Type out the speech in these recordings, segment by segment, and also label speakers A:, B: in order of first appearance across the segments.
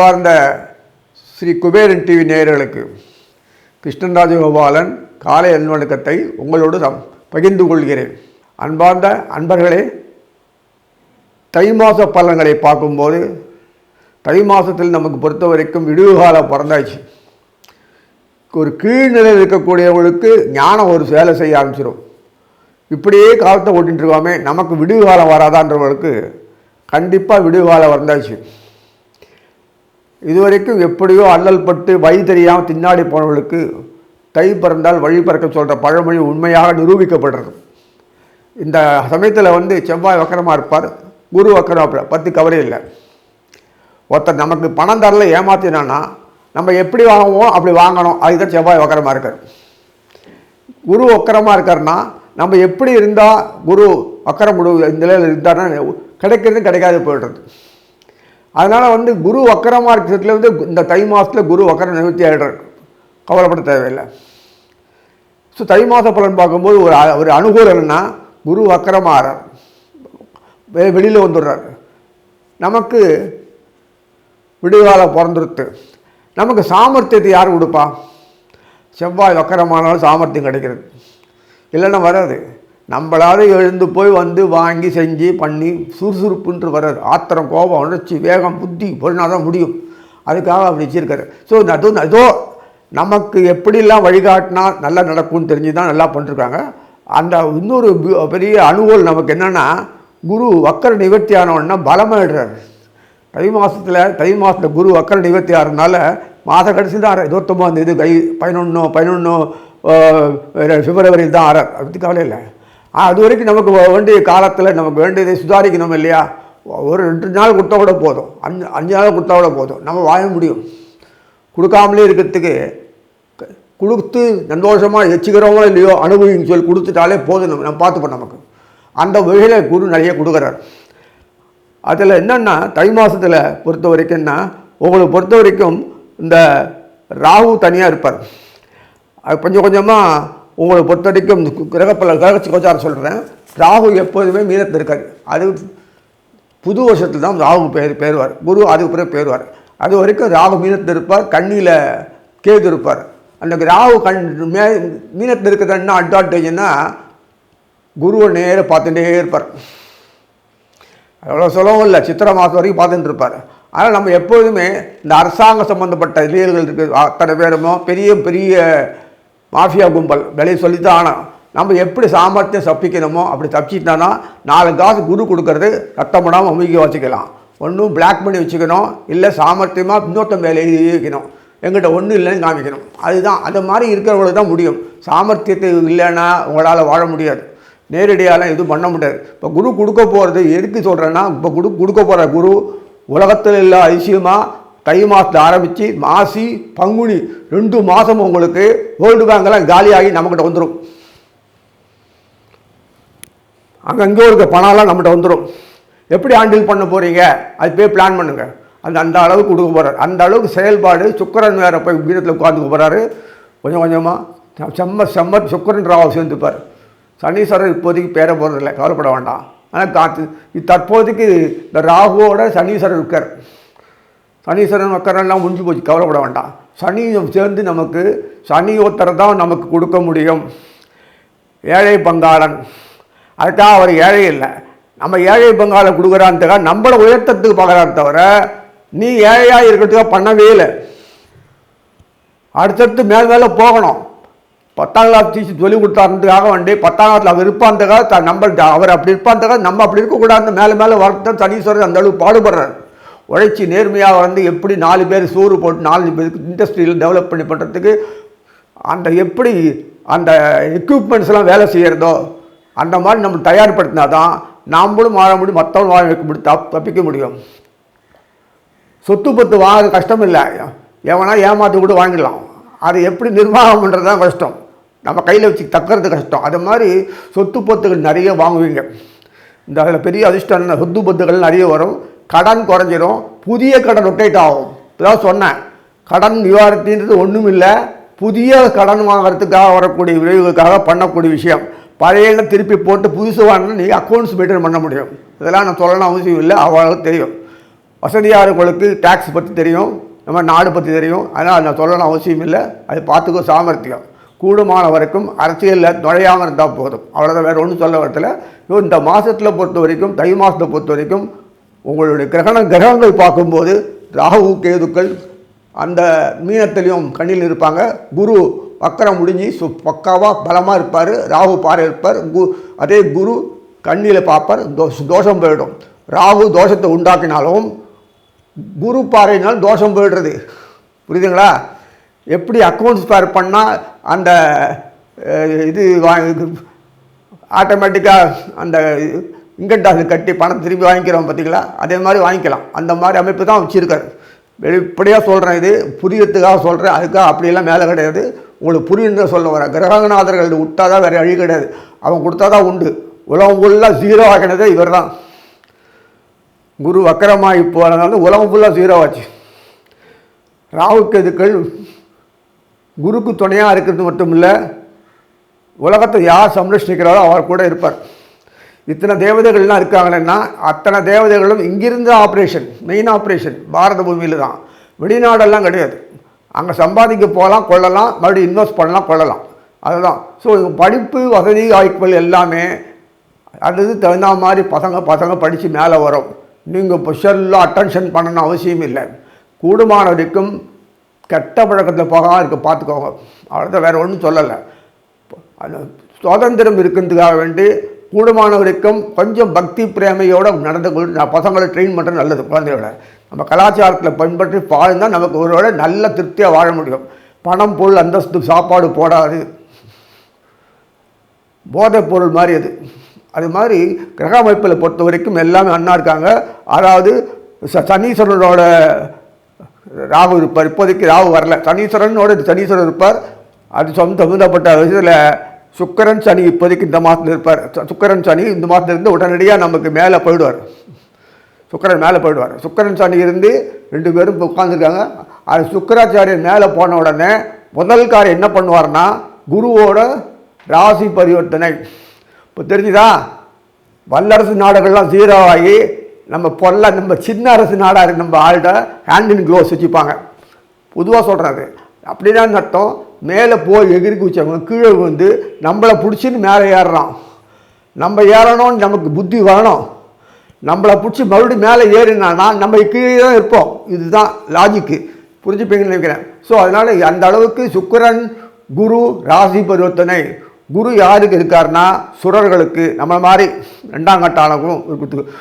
A: பார்ந்த Sri Kuberan TV நேயர்களுக்கு கிருஷ்ணன் ராஜகோபாலன் காலை அன்வணக்கத்தை உங்களோடு சம் பகிர்ந்து கொள்கிறேன். அன்பார்ந்த அன்பர்களே தை மாத பலன்களை பார்க்கும்போது தை மாதத்தில் நமக்கு பொறுத்த வரைக்கும் விடுகாலம் பிறந்தாச்சு. ஒரு கீழ்நிலையில் இருக்கக்கூடியவங்களுக்கு ஞானம் ஒரு வேலை செய்ய ஆரம்பிச்சிடும் இப்படியே காலத்தை ஓட்டிகிட்டு இருக்கோமே நமக்கு விடுவு காலம் வராதான்றவங்களுக்கு கண்டிப்பாக விடுகாலம் வந்தாச்சு. இதுவரைக்கும் எப்படியோ அல்லல் பட்டு வழி தெரியாமல் தின்னாடி போனவர்களுக்கு தை பிறந்தால் வழி பிறக்க சொல்கிற பழமொழி உண்மையாக நிரூபிக்கப்படுறது. இந்த சமயத்தில் வந்து செவ்வாய் வக்கரமாக இருப்பார் குரு வக்கரம் பத்து பற்றி கவலை இல்லை. ஒருத்தர் நமக்கு பணம் தரல ஏமாத்தினான்னா நம்ம எப்படி வாங்குவோம் அப்படி வாங்கணும். அதுதான் செவ்வாய் வக்கரமாக இருக்கார். குரு வக்கரமாக இருக்காருன்னா நம்ம எப்படி இருந்தால் குரு வக்கரம் முழு இந்த நிலையில் இருந்தார்னா கிடைக்கிறது கிடைக்காது போய்டுறது. அதனால் வந்து குரு வக்கரமாக இருக்கிறதுல வந்து இந்த தை மாதத்தில் குரு வக்கரம் நிவர்த்தி ஆகிடுறாரு கவலைப்பட தேவையில்லை. ஸோ தை மாத பலன் பார்க்கும்போது ஒரு ஒரு அனுகூலம் என்னன்னா குரு வக்கரமாகிறார் வெ வெளியில் வந்துடுறார். நமக்கு விடுகாலம் பிறந்துருத்து. நமக்கு சாமர்த்தியத்தை யார் கொடுப்பா? செவ்வாய் வக்கரமானாலும் சாமர்த்தியம் கிடைக்கிறது. இல்லைன்னா வராது. நம்மளால எழுந்து போய் வந்து வாங்கி செஞ்சு பண்ணி சுறுசுறுப்புன்ற வராது. ஆத்திரம் கோபம் உணர்ச்சி வேகம் புத்தி பொருளாக தான் முடியும். அதுக்காக அப்படி வச்சிருக்காரு. ஸோ அதுவும் ஏதோ நமக்கு எப்படிலாம் வழிகாட்டினா நல்லா நடக்கும்னு தெரிஞ்சு தான் நல்லா பண்ணிருக்காங்க. அந்த இன்னொரு பெரிய அனுகூல் நமக்கு என்னென்னா குரு வக்கர நிவர்த்தி ஆனவொன்னா பலமாயிடுறாரு தை மாதத்தில் தை மாதத்தில் குரு வக்கர நிவர்த்தி ஆகிறதுனால மாத கடைசி தான் இருபத்தொம்போது இது கை பதினொன்று பதினொன்று பிப்ரவரியில் தான் ஆறார் அதை பற்றி கவலை இல்லை. அது வரைக்கும் நமக்கு வேண்டிய காலத்தில் நமக்கு வேண்டியதை சுதாரிக்கணும் இல்லையா? ஒரு ரெண்டு நாள் கொடுத்தா கூட போதும். அஞ்சு அஞ்சு நாள் கொடுத்தா கூட போதும். நம்ம வாழ முடியும். கொடுக்காமலே இருக்கிறதுக்கு கொடுத்து சந்தோஷமாக எச்சுக்கிறோமோ இல்லையோ அனுபவின்னு சொல்லி கொடுத்துட்டாலே போதும் நம்ம நம்ம பார்த்துப்போம் நமக்கு. அந்த வகையில் குரு நிறைய கொடுக்குறாரு. அதில் என்னென்னா தை மாதத்தில் பொறுத்த வரைக்கும்னா உங்களை பொறுத்த வரைக்கும் இந்த ராகு தனியாக இருப்பார். அது கொஞ்சம் கொஞ்சமாக உங்களை பொறுத்த வரைக்கும் கிரகப்பல கிரக கோச்சாரம் சொல்கிறேன் ராகு எப்போதுமே மீனத்தில் இருக்கார் அது புது வருஷத்தில் தான் ராகு பேர் பேருவார் குரு அதுக்கு பிறகு பேருவார் அது வரைக்கும் ராகு மீனத்தில் இருப்பார் கண்ணியில் கேது இருப்பார். அந்த ராகு கண் மே மீனத்தில் இருக்கிறது என்ன அட்வான்டேஜ்னா குருவை நேராக பார்த்துட்டே இருப்பார். அவ்வளோ சொல்லவும் இல்லை. சித்திரை மாதம் வரைக்கும் பார்த்துட்டு இருப்பார். ஆனால் நம்ம எப்போதுமே இந்த அரசாங்க சம்மந்தப்பட்ட இளைஞர்கள் இருக்குது. அத்தனை பேருமோ பெரிய பெரிய மாஃபியா கும்பல் வெளியே சொல்லித்தான் ஆனால் நம்ம எப்படி சாமர்த்தியம் தப்பிக்கணுமோ அப்படி தப்பிச்சிட்டோன்னா நாலு காசு குரு கொடுக்கறது ரத்தம் படாமல் அமுக்கி வச்சுக்கலாம். ஒன்றும் பிளாக் பண்ணி வச்சுக்கணும் இல்லை சாமர்த்தியமாக இன்னொருத்தன் மேலே எழுதி வைக்கணும். எங்கிட்ட ஒன்றும் இல்லைன்னு காமிக்கணும். அதுதான் அந்த மாதிரி இருக்கிறவங்களுக்கு தான் முடியும். சாமர்த்தியத்தை இல்லைன்னா உங்களால் வாழ முடியாது. நேரடியாலாம் எதுவும் பண்ண முடியாது. இப்போ குரு கொடுக்க போகிறது எதுக்கு சொல்கிறேன்னா இப்போ குரு கொடுக்க போகிற குரு உலகத்தில் இல்லை அதிசயமாக தை மாதத்தில் ஆரம்பித்து மாசி பங்குனி ரெண்டு மாதம் உங்களுக்கு வேர்ல்டு பேங்கெல்லாம் காலியாகி நம்மக்கிட்ட வந்துடும் அங்கங்கே இருக்க பணம்லாம் நம்மகிட்ட வந்துடும் எப்படி ஹேண்டில் பண்ண போகிறீங்க அது போய் பிளான் பண்ணுங்கள் அந்த அந்த அளவுக்கு கொடுக்க போகிறார் அந்த அளவுக்கு செயல்பாடு சுக்கரன் வேறு போய் வீரத்தில் உட்காந்துக்க போகிறாரு கொஞ்சம் கொஞ்சமாக செம்ம செம்ம சுக்கரன் ராவ் சேர்ந்துப்பார். சனீஸ்வரர் இப்போதைக்கு பேர போகிறதில்ல கவலைப்பட வேண்டாம். ஆனால் காத்து தற்போதைக்கு இந்த ராகுவோட சனீஸ்வரர் இருக்கார். சனீஸ்வரன் மக்கரெல்லாம் முடிஞ்சு போச்சு. கவலைப்பட வேண்டாம். சனியும் சேர்ந்து நமக்கு சனி தான் நமக்கு கொடுக்க முடியும். ஏழை பங்காளன். அதுக்காக அவர் ஏழை இல்லை. நம்ம ஏழை பங்காளன் கொடுக்குறான்றதுக்காக நம்மளை உயர்த்தத்துக்கு பார்க்குறாரு தவிர நீ ஏழையாக இருக்கிறதுக்காக பண்ணவே இல்லை. அடுத்தடுத்து மேல் மேலே போகணும். பத்தாம் கிளாஸ் டீச்சர் சொல்லி கொடுத்தாருக்காக வண்டி பத்தாம் கிளாஸில் அவர் இருப்பான்றதுக்காக நம்ம அவர் அப்படி இருப்பான்றதுக்காக நம்ம அப்படி இருக்கக்கூடாது மேலே மேலே வரத்தான் சனீஸ்வரர் அந்த அளவுக்கு பாடுபடுறார். உழைச்சி நேர்மையாக வந்து எப்படி நாலு பேர் சோறு போட்டு நாலு பேருக்கு இண்டஸ்ட்ரியில் டெவலப் பண்ணி பண்ணுறதுக்கு அந்த எப்படி அந்த எக்யூப்மெண்ட்ஸ்லாம் வேலை செய்கிறதோ அந்த மாதிரி நம்ம தயார்படுத்தினா தான் நாம்களும் வாழ முடியும் மற்றவங்களும் வாழ வைக்க முடியும் தப் தப்பிக்க முடியும். சொத்து பத்து வாங்க கஷ்டம் இல்லை. எவனா ஏமாற்றி கூட வாங்கிடலாம். அது எப்படி நிர்வாகம் பண்ணுறது தான் கஷ்டம். நம்ம கையில் வச்சு தக்கிறது கஷ்டம். அது மாதிரி சொத்து பத்துகள் நிறைய வாங்குவீங்க. இந்த அதில் பெரிய அதிர்ஷ்டம் சொத்து பத்துகள் நிறைய வரும். கடன் குறைஞ்சிரும் புதிய கடன் ரொட்டேட் ஆகும். இதான் சொன்னேன். கடன் நிவாரணத்தின்றது ஒன்றும் இல்லை புதிய கடன் வாங்குறதுக்காக வரக்கூடிய விளைவுகளுக்காக பண்ணக்கூடிய விஷயம். பழைய திருப்பி போட்டு புதுசு வாங்கினா நீங்கள் அக்கௌண்ட்ஸ் மெயின்டைன் பண்ண முடியும். இதெல்லாம் நான் சொல்லணும் அவசியம் இல்லை. அவ்வளோ தெரியும். வசதியாளர்களுக்கு டேக்ஸ் பற்றி தெரியும். நம்ம நாடு பற்றி தெரியும். அதனால் நான் சொல்லணும் அவசியம் இல்லை. அது பார்த்துக்கோ சாமர்த்தியம். கூடுமான வரைக்கும் அரசியலில் நுழையாமல் இருந்தால் போதும். அவ்வளோதான் வேறு ஒன்றும் சொல்ல வரத்தில் இந்த மாதத்தில் பொறுத்த வரைக்கும் தை மாதத்தை பொறுத்த வரைக்கும் உங்களுடைய கிரகண கிரகங்கள் பார்க்கும்போது ராகு கேதுக்கள் அந்த மீனத்திலையும் கண்ணில் இருப்பாங்க. குரு வக்கரம் முடிஞ்சு சு பக்காவாக பலமாக இருப்பார். ராகு பாறை இருப்பார். கு அதே குரு கண்ணில் பார்ப்பார். தோஷ தோஷம் போயிடும். ராகு தோஷத்தை உண்டாக்கினாலும் குரு பாறையினால் தோஷம் போயிடுறது. புரியுதுங்களா? எப்படி அக்கௌண்ட்ஸ் பேர் பண்ணால் அந்த இது வா ஆட்டோமேட்டிக்காக அந்த இன்கம் டாக்ஸ் கட்டி பணம் திரும்பி வாங்கிக்கிறோம் பார்த்தீங்களா? அதே மாதிரி வாங்கிக்கலாம். அந்த மாதிரி அமைப்பு தான் வச்சுருக்காரு. வெளிப்படையாக சொல்கிறேன் இது புரியத்துக்காக சொல்கிறேன் அதுக்காக அப்படியெல்லாம் மேலே கிடையாது. உங்களுக்கு புரியுன்னு சொல்ல வரேன். கிரகநாதர்கள் விட்டா தான் வேறு அழி கிடையாது. அவன் கொடுத்தா தான் உண்டு. உலகம் ஃபுல்லாக ஜீரோ ஆகினதே இவர் தான் குரு வக்கரமாகி போனதால உலகம் ஃபுல்லாக ஜீரோ ஆச்சு. ராவுக்கெதுக்கள் குருக்கு துணையாக இருக்கிறது மட்டும் இல்லை உலகத்தை யார் சம்ரட்சிக்கிறாரோ அவர் கூட இருப்பார். இத்தனை தேவதைகள்லாம் இருக்காங்கன்னா அத்தனை தேவதைகளும் இங்கிருந்து ஆப்ரேஷன் மெயின் ஆப்ரேஷன் பாரத பூமியில் தான். வெளிநாடெல்லாம் கிடையாது. அங்கே சம்பாதிக்க போகலாம் கொள்ளலாம் மறுபடியும் இன்வெஸ்ட் பண்ணலாம் கொள்ளலாம். அதுதான். ஸோ படிப்பு வசதி வாய்ப்புகள் எல்லாமே அது தகுந்த மாதிரி பசங்க பசங்க படித்து மேலே வரும். நீங்கள் இப்போ அட்டென்ஷன் பண்ணணும் அவசியம் இல்லை. கூடுமான வரைக்கும் கெட்ட பழக்கத்தில் போகாமல் இருக்க பார்த்துக்கோங்க அவ்வளோதான் வேறு ஒன்றும் சொல்லலை. சுதந்திரம் இருக்கிறதுக்காக வேண்டி கூடுமான வரைக்கும் கொஞ்சம் பக்தி பிரேமையோடு நடந்து கொண்டு நான் பசங்களை ட்ரெயின் பண்ணுறது நல்லது குழந்தையோட நம்ம கலாச்சாரத்தில் பின்பற்றி வாழ்ந்தால் நமக்கு ஒருவேளை நல்ல திருப்தியாக வாழ முடியும். பணம் பொருள் அந்தஸ்து சாப்பாடு போடாது. போதைப் பொருள் மாதிரி அது. அது மாதிரி கிரக அமைப்பில் பொறுத்த வரைக்கும் எல்லாமே அண்ணா இருக்காங்க. அதாவது ச- சனீஸ்வரனோட ராகு இருப்பார். இப்போதைக்கு ராகு வரல. சனீஸ்வரனோட சனீஸ்வரர் இருப்பார். அது சொந்த சம்மந்தப்பட்ட விஷயத்தில் சுக்கரன் சனி இப்போதைக்கு இந்த மாதத்தில் இருப்பார். சுக்கரன் சனி இந்த மாதத்துல இருந்து உடனடியாக நமக்கு மேலே போயிடுவார். சுக்கரன் மேலே போயிடுவார். சுக்கரன் சனி இருந்து ரெண்டு பேரும் இப்போ உட்காந்துருக்காங்க அது சுக்கராச்சாரியன் மேலே போன உடனே முதல் என்ன பண்ணுவார்னா குருவோட ராசி பரிவர்த்தனை. இப்போ தெரிஞ்சுதா? வல்லரசு நாடுகள்லாம் ஜீரோ ஆகி நம்ம பொல்ல நம்ம சின்ன அரசு நாடாக நம்ம ஆள்கிட்ட ஹேண்ட் இன் க்ளோஸ் வச்சுப்பாங்க பொதுவாக சொல்கிறது அப்படிதான் அர்த்தம்? மேலே போய் எகிரி குச்சவங்க கீழே வந்து நம்மளை பிடிச்சின்னு மேலே ஏறுறான். நம்ம ஏறணும்னு நமக்கு புத்தி வேணும். நம்மளை பிடிச்சி மறுபடியும் மேலே ஏறினானா நம்ம கீழே தான் இருப்போம். இதுதான் லாஜிக்கு புரிஞ்சுப்பீங்கன்னு நினைக்கிறேன். ஸோ அதனால் அந்த அளவுக்கு சுக்கரன் குரு ராசி பரிவர்த்தனை குரு யாருக்கு இருக்காருன்னா சுரர்களுக்கு நம்ம மாதிரி ரெண்டாம் கட்டாளக்கும் இருக்கிறதுக்கு.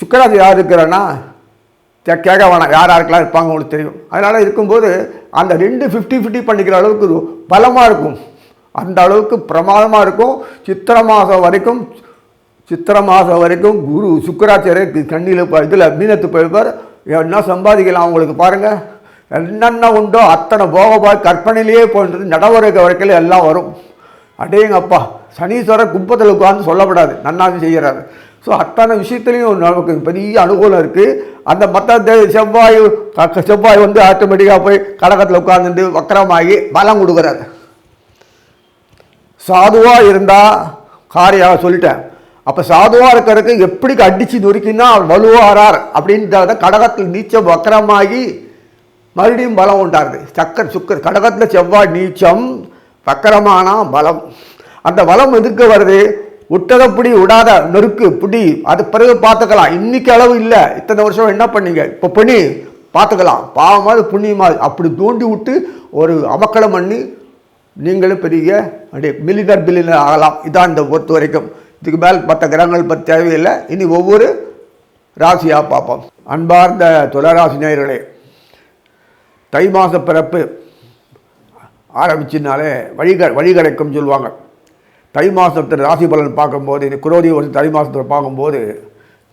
A: சுக்கராசி யார் இருக்கிறான்னா கேட்க வேணாம் யார் யாருக்கெல்லாம் இருப்பாங்க உங்களுக்கு தெரியும். அதனால் இருக்கும்போது அந்த ரெண்டு ஃபிஃப்டி ஃபிஃப்டி பண்ணிக்கிற அளவுக்கு பலமாக இருக்கும். அந்த அளவுக்கு பிரமாதமாக இருக்கும். சித்திரை மாதம் வரைக்கும் சித்திரை மாதம் வரைக்கும் குரு சுக்கராச்சாரியர் கண்ணியில் இதில் மீனத்து போயிருப்பார். என்ன சம்பாதிக்கலாம் அவங்களுக்கு பாருங்கள் என்னென்ன உண்டோ அத்தனை போகபாய் கற்பனையிலேயே போன்றது நடவடிக்கை வரைக்கும் எல்லாம் வரும். அடேங்கப்பா சனீஸ்வரர் குப்பத்தில் உட்காந்து சொல்லப்படாது. நன்னாசி செய்கிறாரு ஸோ அத்தனை விஷயத்துலையும் நமக்கு பெரிய அனுகூலம் இருக்குது அந்த மற்ற செவ்வாய் க- செவ்வாய் வந்து ஆட்டோமேட்டிக்காக போய் கடகத்தில் உட்காந்துட்டு வக்கரமாகி பலம் கொடுக்குறாரு. சாதுவாக இருந்தால் காரியாக சொல்லிட்டேன். அப்போ சாதுவாக இருக்கிறதுக்கு எப்படி அடித்து நொறுக்கினா அவர் வலுவாரார் அப்படின்றத கடகத்தில் நீச்சம் வக்கரமாகி மறுபடியும் பலம் உண்டாருது. சக்கர் சுக்கர் கடகத்தில் செவ்வாய் நீச்சம் வக்கரமானா பலம். அந்த பலம் எதுக்கு வருது? விட்டதை பிடி விடாத நெருக்கு பிடி அது பிறகு பார்த்துக்கலாம். இன்னைக்கு அளவு இல்லை. இத்தனை வருஷம் என்ன பண்ணீங்க? இப்போ பண்ணி பார்த்துக்கலாம். பாவமாவது புண்ணியமாவது அப்படி தூண்டி விட்டு ஒரு அமக்கலம் பண்ணி நீங்களும் பெரிய அப்படியே மில்லினர் பில்லினர் ஆகலாம். இதான் இந்த பொறுத்த வரைக்கும். இதுக்கு மேல் மற்ற கிரகங்கள் பற்றி தேவையில்லை. இனி ஒவ்வொரு ராசியாக பார்ப்போம். அன்பார்ந்த துளராசி நேயர்களே தை மாத பிறப்பு ஆரம்பிச்சினாலே வழிக வழி கிடைக்கும் சொல்லுவாங்க. தை மாதத்தில் ராசி பலன் பார்க்கும்போது இந்த குரோதி ஒரு தை மாதத்தில் பார்க்கும்போது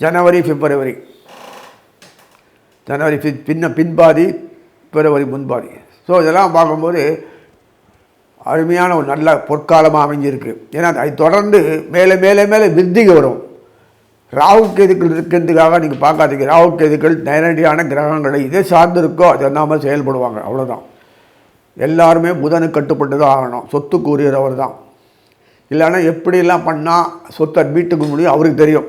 A: ஜனவரி பிப்ரவரி. ஜனவரி பின்ன பின்பாதி பிப்ரவரி முன்பாதி. ஸோ இதெல்லாம் பார்க்கும்போது அருமையான ஒரு நல்ல பொற்காலமாக அமைஞ்சிருக்கு. ஏன்னா அதை தொடர்ந்து மேலே மேலே மேலே விருத்திக்கு வரும். ராகு கேதுக்கள் இருக்கிறதுக்காக நீங்கள் பார்க்காதீங்க. ராகு கேதுக்கள் நேரடியான கிரகங்களை இதே சார்ந்திருக்கோ அது என்னாமல் செயல்படுவாங்க. அவ்வளோதான் எல்லாருமே புதனுக்கு கட்டுப்பட்டு தான் ஆகணும். சொத்துக்கு உரியவர் தான் இல்லைன்னா எப்படிலாம் பண்ணால் சொத்தை வீட்டுக்கு முடியும் அவருக்கு தெரியும்.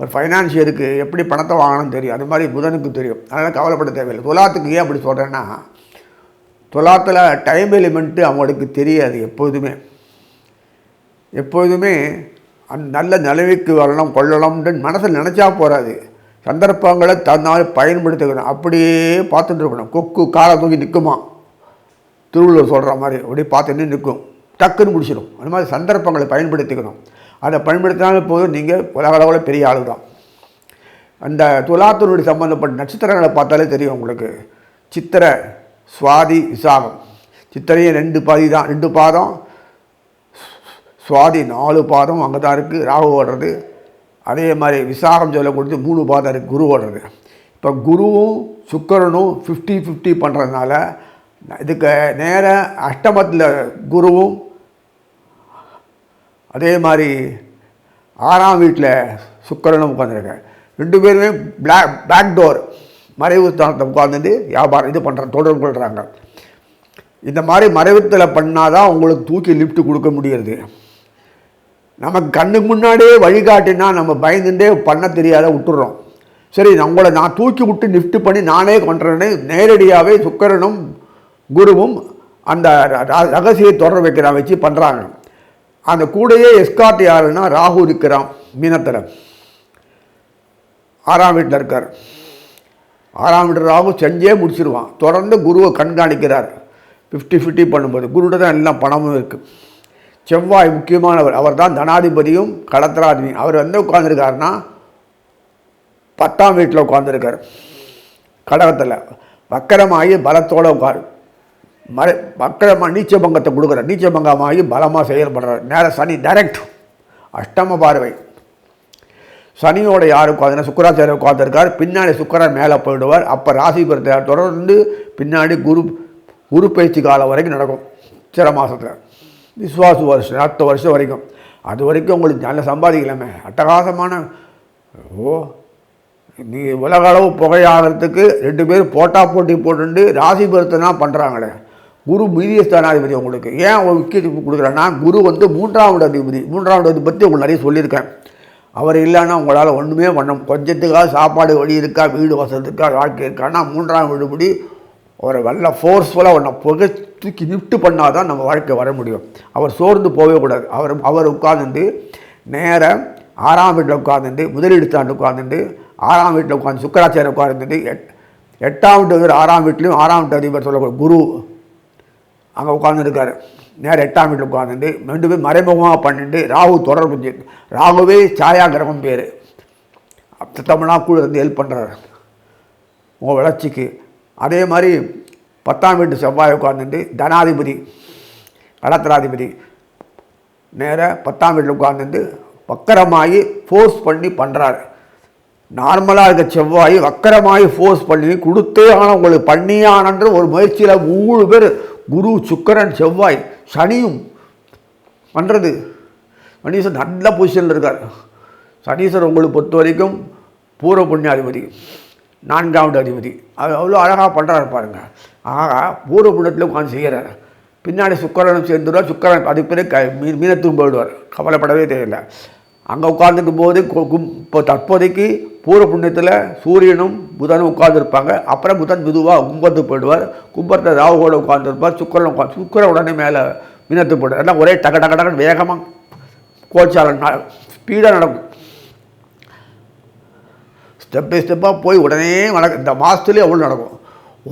A: ஒரு ஃபைனான்சியருக்கு எப்படி பணத்தை வாங்கணும்னு தெரியும். அது மாதிரி புதனுக்கு தெரியும். அதனால் கவலைப்பட தேவையில்லை. துலாத்துக்கு ஏன் அப்படி சொல்கிறேன்னா துலாத்தில் டைம் எலிமெண்ட்டு அவங்களுக்கு தெரியாது எப்போதுமே. எப்போதுமே அந் நல்ல நிலவுக்கு வரணும் கொள்ளணும்னு மனசில் நினச்சா போகாது சந்தர்ப்பங்களை தன்னால் பயன்படுத்திக்கணும். அப்படியே பார்த்துட்டு இருக்கணும். கொக்கு காலை தூக்கி நிற்குமா திருவள்ளுவர் சொல்கிற மாதிரி. அப்படியே பார்த்துட்டு நிற்கும். டக்குன்னு முடிச்சிடும். அந்த மாதிரி சந்தர்ப்பங்களை பயன்படுத்திக்கணும். அதை பயன்படுத்தினாலும் போதும். நீங்கள் உலக அளவில் பெரிய ஆளு தான் அந்த துலாத்தினுடைய சம்மந்தப்பட்ட நட்சத்திரங்களை பார்த்தாலே தெரியும் உங்களுக்கு. சித்திரை சுவாதி விசாகம். சித்திரையும் ரெண்டு பாதி தான். ரெண்டு பாதம். சுவாதி நாலு பாதம் அங்கே தான் இருக்குது ராகு ஓடுறது. அதே மாதிரி விசாகம் சொல்லக்கூடியது மூணு பாதம் இருக்குது குரு ஓடுறது. இப்போ குருவும் சுக்கரனும் ஃபிஃப்டி ஃபிஃப்டி பண்ணுறதுனால இதுக்கு நேர அஷ்டமத்தில் குருவும் அதே மாதிரி ஆறாம் வீட்டில் சுக்கரனும் உட்காந்துருக்கேன் ரெண்டு பேருமே பிளாக் பேக் டோர் மறைவு ஸ்தானத்தை உட்காந்துட்டு வியாபாரம் இது பண்ணுறாங்க தொடர்பு கொள்கிறாங்க இந்த மாதிரி மறைவுத்தில் பண்ணால் தான் உங்களுக்கு தூக்கி லிஃப்ட் கொடுக்க முடியுது. நமக்கு கண்ணுக்கு முன்னாடியே வழிகாட்டினா நம்ம பயந்துட்டே பண்ண தெரியாத விட்டுறோம். சரி உங்களை நான் தூக்கி விட்டு லிஃப்ட் பண்ணி நானே பண்ணுறேன்னு நேரடியாகவே சுக்கரனும் குருவும் அந்த ர- ரகசிய தொடர் வைக்கிறான் வச்சு பண்ணுறாங்க அந்த கூடையே எஸ்கார்ட் யாருன்னா ராகு இருக்கிறான் மீனத்தில் ஆறாம் வீட்டில் இருக்கார். ஆறாம் வீட்டில் ராகு செஞ்சே முடிச்சிருவான். தொடர்ந்து குருவை கண்காணிக்கிறார். ஃபிஃப்டி ஃபிஃப்டி பண்ணும்போது. குருட தான் எல்லாம் பணமும் இருக்குது செவ்வாய் முக்கியமானவர். அவர் தான் தனாதிபதியும் கடத்தராதிபதியும் அவர் வந்து உட்காந்துருக்காருன்னா பத்தாம் வீட்டில் உட்காந்துருக்கார் கடகத்தில். வக்கரமாகி பலத்தோடு உட்காரு. மறை வக்கரமாக நீச்சபங்கத்தை கொடுக்குறார் நீச்சபங்கமாகி பலமாக செயல்படுறார். நேர சனி டைரக்ட் அஷ்டம பார்வை. சனியோட யார் உட்காந்துனா சுக்கராச்சாரியர் உட்காந்துருக்கார் பின்னாடி சுக்கரன் மேலே போயிடுவார். அப்போ ராசி பிறந்த தொடர்ந்து பின்னாடி குரு குரு பயிற்சி காலம் வரைக்கும் நடக்கும். சிற மாதத்தில் விஸ்வாசு வருஷம் அடுத்த வருஷம் வரைக்கும். அது வரைக்கும் உங்களுக்கு நல்ல சம்பாதிக்கலாமே. அட்டகாசமான ஓ நீ உலக அளவு புகையாகிறதுக்கு ரெண்டு பேரும் போட்டா போட்டி போட்டுண்டு ராசி பொருத்தனா பண்ணுறாங்களே குரு மீதிய ஸ்தானாதிபதி உங்களுக்கு. ஏன் ஒரு முக்கியத்துவம் கொடுக்குறேன்னா குரு வந்து மூன்றாவது அதிபதி மூன்றாவது அதிபதி பற்றி உங்களுக்கு நிறைய சொல்லியிருக்கேன். அவர் இல்லைன்னா உங்களால் ஒன்றுமே பண்ண கொஞ்சத்துக்காக சாப்பாடு வழி இருக்கா வீடு வசதி இருக்கா வாழ்க்கை இருக்கான்னா மூன்றாம் வீடுபடி ஒரு நல்ல ஃபோர்ஸ்ஃபுல்லாக ஒன்றை புகை தூக்கி நிஃப்ட் பண்ணால் தான் நம்ம வாழ்க்கை வர முடியும். அவர் சோர்ந்து போகவே கூடாது. அவர் அவர் உட்காந்துட்டு நேராக ஆறாம் வீட்டில் உட்காந்துட்டு முதலீடு ஸ்தாண்டு உட்காந்துட்டு ஆறாம் வீட்டில் உட்காந்து சுக்கராச்சாரம் உட்காந்துட்டு எட் எட்டாம் வீட்டு ஆறாம் வீட்லேயும் ஆறாம் வீட்டு அதிபர் சொல்லக்கூடிய குரு. அங்கே உட்காந்துருக்காரு நேரம் எட்டாம் வீட்டில் உட்காந்துட்டு ரெண்டு பேரும் மறைமுகமாக பண்ணிட்டு ராகு தொடர்பு ராகுவே சாயா கிரகம் பேர். தமிழா கூட இருந்து ஹெல்ப் பண்ணுறாரு உங்கள் வளர்ச்சிக்கு. அதே மாதிரி பத்தாம் வீட்டு செவ்வாய் உட்காந்துட்டு தனாதிபதி கடத்தராதிபதி. நேராக பத்தாம் வீட்டில் உட்காந்துட்டு வக்கரமாகி ஃபோர்ஸ் பண்ணி பண்ணுறாரு நார்மலாக இருக்க செவ்வாய் வக்கரமாகி ஃபோர்ஸ் பண்ணி கொடுத்தே ஆனால் உங்களுக்கு பண்ணியானன்ற ஒரு முயற்சியில் மூணு பேர் குரு சுக்கரன் செவ்வாய் சனியும் பண்ணுறது சனீஸ்வரர் நல்ல பொசிஷனில் இருக்கார். சனீஸ்வர் உங்களுக்கு பொறுத்த வரைக்கும் பூர்வ புண்ணிய அதிபதி நான்காவது அதிபதி. அது அவ்வளோ அழகாக பண்ணுறாரு பாருங்க. ஆகா பூர்வ புண்ணியத்தில் உட்காந்து செய்கிறார் பின்னாடி சுக்கரனும் சேர்ந்துடுவார். சுக்கரன் அதுக்கு பிறகு க மீ மீனத்துக்கும் போயிடுவார். கவலைப்படவே தெரியல அங்கே உட்கார்ந்துக்கும் போது இப்போ தற்போதைக்கு பூர புண்ணியத்தில் சூரியனும் புதனும் உட்கார்ந்துருப்பாங்க. அப்புறம் புதன் மெதுவாக கும்பத்து போயிடுவார். கும்பத்தில் ராகுவோட உட்காந்துருப்பார் சுக்கரன் உட்காந்து சுக்கரன் உடனே மேலே மீனத்துக்கு போயிடுவார். எல்லாம் ஒரே டக டக டகன்னு வேகமாக கோச்சாரம் ஸ்பீடாக நடக்கும். ஸ்டெப் பை ஸ்டெப்பாக போய் உடனே நடக்கும் இந்த மாதத்துலேயே அவ்வளோ நடக்கும்?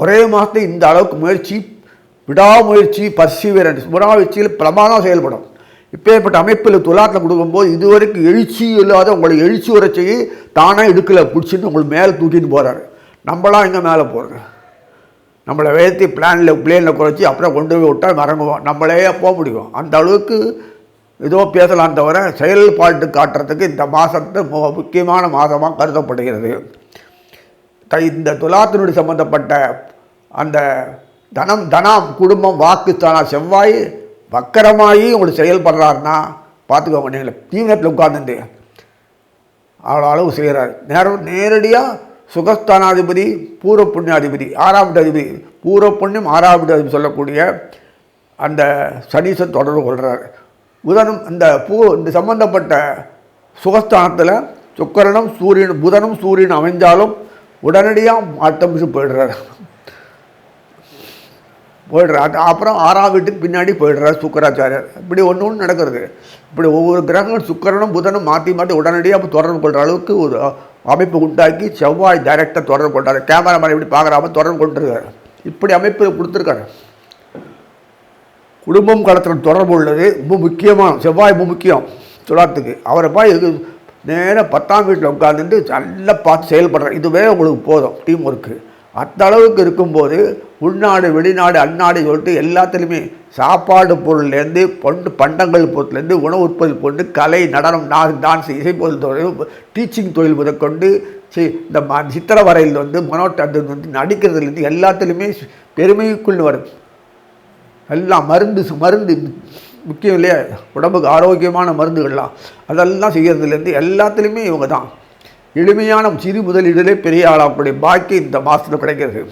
A: ஒரே மாதத்துல இந்த அளவுக்கு முயற்சி விடாமுயற்சி பர்சிவரன்ஸ் விடாமுயற்சியில் பிரமாதம் செயல்படும். இப்பேற்பட்ட அமைப்பில் துலாட்டில் கொடுக்கும்போது இதுவரைக்கும் எழுச்சி இல்லாத உங்களை எழுச்சி வர செய்ய தானாக இடுக்கல பிடிச்சிட்டு உங்களுக்கு மேலே தூக்கிட்டு போகிறாரு நம்மளாம் எங்கே மேலே போகிறது நம்மளை வேர்த்தி பிளானில் பிளேனில் குறைச்சி அப்புறம் கொண்டு போய் விட்டால் மறங்குவோம் நம்மளே போக முடியும்? அந்த அளவுக்கு ஏதோ பேசலாம் தவிர செயல்பாட்டு காட்டுறதுக்கு இந்த மாதத்தை முக்கியமான மாதமாக கருதப்படுகிறது. க- இந்த துலாத்தினுடைய சம்பந்தப்பட்ட அந்த தனம் தனம் குடும்பம் வாக்குத்தானா செவ்வாய் வக்கரமாகி உங்களுக்கு செயல்படுறாருன்னா பார்த்துக்கோங்க நீங்கள் தீவிரத்தில் உட்கார்ந்துட்டு. அவ்வளோ அளவு செய்கிறார் நேரம் நேரடியாக சுகஸ்தானாதிபதி பூர்வ புண்ணியாதிபதி ஆறாம் அதிபதி பூர்வ புண்ணியம் ஆறாம் அதிபதி சொல்லக்கூடிய அந்த சனீசன் தொடர்பு கொள்கிறார் புதனும் இந்த பூ இந்த சம்பந்தப்பட்ட சுகஸ்தானத்தில் சுக்கரனும் சூரியனும் புதனும் சூரியனும் அமைஞ்சாலும் உடனடியாக மாற்றம் போயிடுறாரு. போயிடுறாரு. அப்புறம் ஆறாம் வீட்டுக்கு பின்னாடி போயிடுறாரு சுக்கராச்சாரியர். இப்படி ஒன்று ஒன்று நடக்கிறது. இப்படி ஒவ்வொரு கிரகங்களும் சுக்கரனும் புதனும் மாற்றி மாற்றி உடனடியாக தொடர்பு கொள்கிற அளவுக்கு ஒரு அமைப்பு உண்டாக்கி செவ்வாய் டைரெக்டாக தொடர்பு கொண்டாரு. கேமராமேன் இப்படி பார்க்குறாம தொடர்பு கொண்டிருக்காரு. இப்படி அமைப்பு கொடுத்துருக்காரு. குடும்பம் கடத்தில் தொடர்பு உள்ளது. ரொம்ப முக்கியமான செவ்வாய் ரொம்ப முக்கியம் துலாத்துக்கு அவரை போய் இது நேராக பத்தாம் வீட்டில் உட்காந்துட்டு நல்லா பார்த்து செயல்படுறார். இதுவே உங்களுக்கு போதும். டீம் ஒர்க்கு அந்த அளவுக்கு இருக்கும்போது உள்நாடு வெளிநாடு அந்நாடு சொல்லிட்டு எல்லாத்துலேயுமே சாப்பாடு பொருள்லேருந்து பொண்டு பண்டங்கள் பொருட்லேருந்து உணவு உற்பத்தி பொருள் கலை நடனம் நான் டான்ஸ் இசைப்பொருள் தொழில் டீச்சிங் தொழில் முதற்கொண்டு சி இந்த ம சித்திர வரையில் வந்து மனோட்ட வந்து நடிக்கிறதுலேருந்து எல்லாத்துலேயுமே பெருமைக்குள்ளே வரும். எல்லாம் மருந்து மருந்து முக்கியம் இல்லையா? உடம்புக்கு ஆரோக்கியமான மருந்துகள்லாம் அதெல்லாம் செய்கிறதுலேருந்து எல்லாத்துலேயுமே இவங்க தான் எளிமையான சிறு முதலீடுலே பெரிய ஆளாக்கூடிய பாக்கியம் இந்த மாதத்தில் கிடைக்கிறது.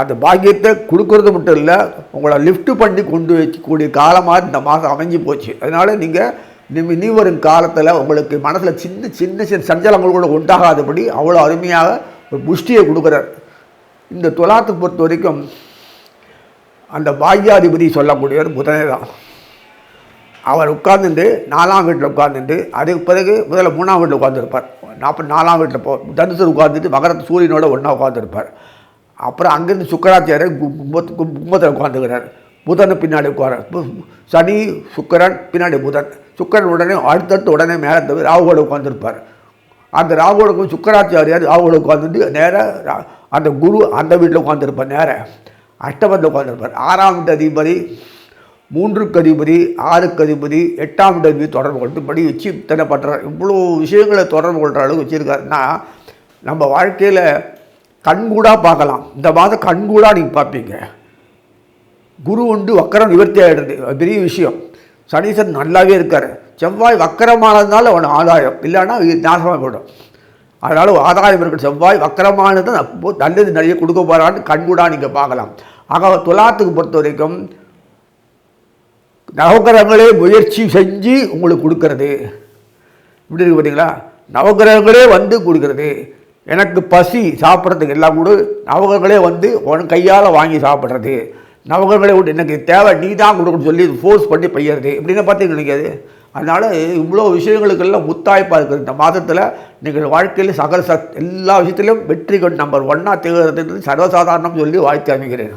A: அந்த பாக்கியத்தை கொடுக்கறது மட்டும் இல்லை உங்களை லிஃப்ட் பண்ணி கொண்டு வைக்கக்கூடிய காலமாக இந்த மாதம் அமைஞ்சு போச்சு. அதனால் நீங்கள் இனிமே இனி வரும் காலத்தில் உங்களுக்கு மனசில் சின்ன சின்ன சின்ன சஞ்சலங்கள் கூட உண்டாகாதபடி அவ்வளோ அருமையாக ஒரு புஷ்டியை கொடுக்குறார். இந்த துலாத்தை பொறுத்த வரைக்கும் அந்த பாக்யாதிபதி சொல்லக்கூடியவர் புதனே தான் அவர் உட்கார்ந்துட்டு நாலாம் வீட்டில் உட்கார்ந்துட்டு அதுக்கு பிறகு முதல்ல மூணாம் வீட்டில் உட்காந்துருப்பார் நாற்பது நாலாம் வீட்டில் போ தனுசர் உட்காந்துட்டு மகரத்து சூரியனோட ஒன்றா உட்காந்துருப்பார் அப்புறம் அங்கேருந்து சுக்கராச்சாரியர் கும்பத்து கும்பத்தில் உட்காந்துக்கிறார் புதன் பின்னாடி உட்கார சனி சுக்கிரன் பின்னாடி புதன். சுக்கிரன் உடனே அடுத்தடுத்து உடனே மேலே தவிர ராகுவோட உட்காந்துருப்பார் அந்த ராகுவோட சுக்கராச்சாரியார் ராகுவோட உட்காந்துட்டு நேராக அந்த குரு அந்த வீட்டில் உட்காந்துருப்பார் நேராக அஷ்டபத்தில் உட்காந்துருப்பார் ஆறாம் வீட்டு அதிபதி மூன்றுக்கு அதிபதி ஆறுக்கு அதிபதி எட்டாம் வீட்டு தொடர்பு கொள்ளும்படி வச்சு இத்தனை பண்ணுறார் இவ்வளோ விஷயங்களை தொடர்பு கொள்கிற அளவுக்கு வச்சுருக்காருன்னா நம்ம வாழ்க்கையில் கண்கூடாக பார்க்கலாம். இந்த மாதம் கண்கூடாக நீங்கள் பார்ப்பீங்க. குரு உண்டு வக்கரம் நிவர்த்தி ஆகிடுது பெரிய விஷயம். சனீசன் நல்லாவே இருக்கார். செவ்வாய் வக்கரமானதுனால அவன் ஆதாயம். இல்லைன்னா நாசமாக போயிடும். அதனால் ஆதாயம் இருக்கிற செவ்வாய் வக்கரமானது நல்லது நிறைய கொடுக்க போகிறான்னு கண்கூடாக நீங்கள் பார்க்கலாம். ஆக துலாத்துக்கு பொறுத்த வரைக்கும் நவகிரகங்களே முயற்சி செஞ்சு உங்களுக்கு கொடுக்கறது. இப்படி இருக்கு பார்த்தீங்களா நவகிரகங்களே வந்து கொடுக்கறது. எனக்கு பசி சாப்பிட்றதுக்கு எல்லாம் கூட நவகிரகங்களே வந்து உன் கையால் வாங்கி சாப்பிட்றது. நவகிரகங்களே விட்டு எனக்கு தேவை நீ தான் கொடுக்கணும்னு சொல்லி ஃபோர்ஸ் பண்ணி பையறது. இப்படின்னு பார்த்தீங்க நினைக்காது. அதனால் இவ்வளோ விஷயங்களுக்கெல்லாம் முத்தாய்ப்பாக இருக்குது இந்த மாதத்தில் நீங்கள் வாழ்க்கையில் சகல சத் எல்லா விஷயத்திலும் வெற்றி கொண்டு நம்பர் ஒன்னாக திகழ்கிறதுன்றது சர்வசாதாரணம் சொல்லி வாழ்த்து அமைகிறேன்